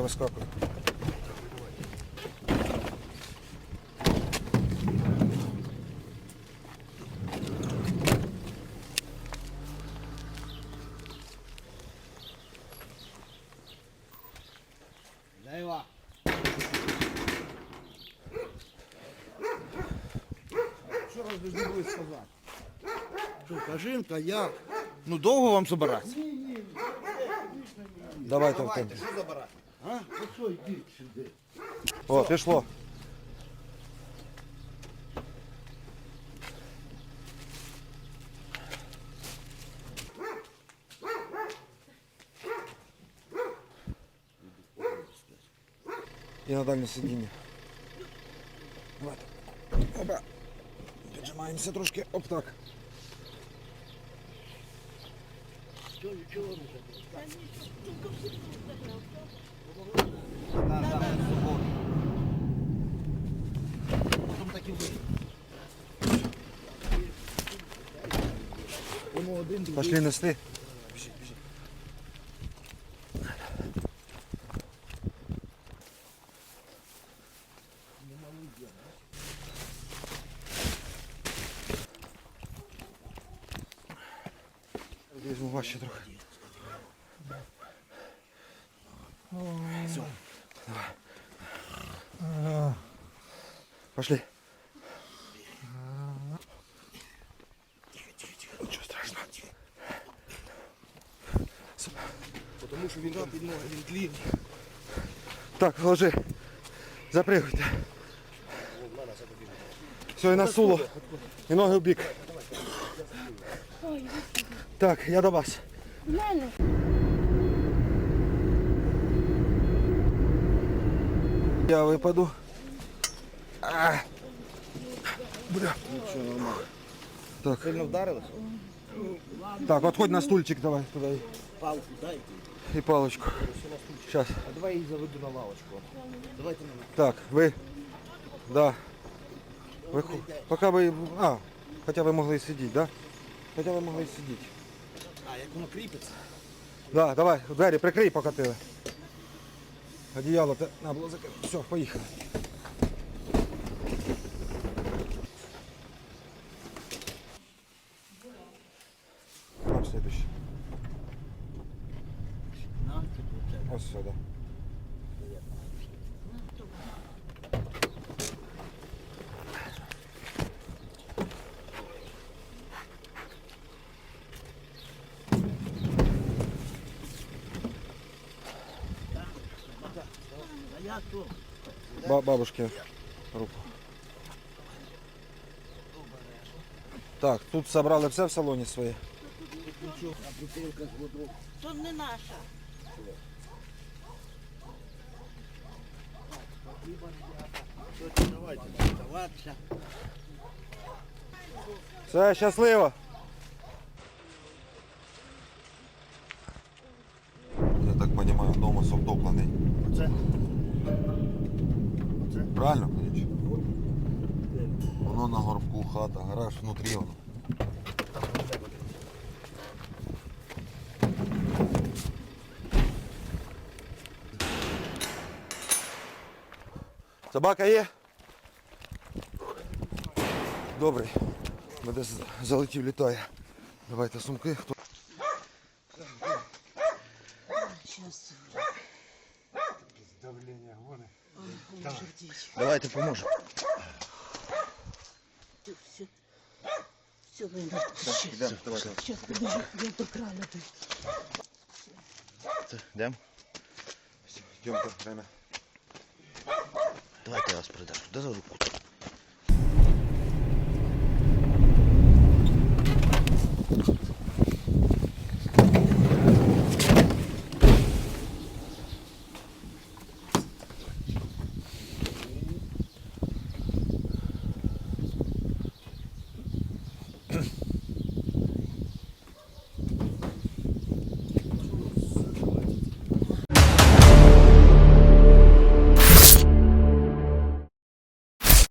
вискакує. Лева. Що ви повинні були сказати? Що, кажинка, як? Ну довго вам збиратися? Давайте в темпі. що забирати? А? Ну що, йдіть сюди. О, пішло. І на дальнє сидіння. Давайте. Опа. Піджимаємося трошки. Оп так. Воно один другий. Пошли нести. Візьму важче трохи. Все. Пошли. Тихо, тихо, тихо. Нічого страшного. Тому що він там під ноги, він длинний. Так, ложи. Запригуйте. Все, і на суло. І ноги в бік. Так, я до вас. В мене. Я випаду. А. Бля. Так, Сильно вдарилися? так, отходь на стульчик давай туди. Палку дайте. І паличку. Сейчас. А давай я її заведу на лавочку. Давайте на мене. Так, ви. Да. Ви, ху- поки ви. А, хоча ви могли і сидіти, да? Хоча ви могли і сидіти. А, як воно кріпиться? Да, давай, двері прикрий, поки ти. Одіяло те на було закрити. Все, поїхали. Там следующий. На, це получається. Ось сюди. Ба бабушке руку. Так, тут собрали все в салоні своє. То не наша. Все, щасливо. Я так понимаю, дома совтоплений. Оце. Правильно, Клич? Воно на горбку хата, гараж внутрі воно. Собака є? Добрий. Ми десь залетів, літає. Давайте сумки. Хто? Зараз. Давлення гони. Давайте поможемо. Все. Все, Лена. Йдемо, давайте. Сейчас побежу. Я до крана дойду. Йдемо? Йдемте, время. Давайте я вас придержу. Де за руку?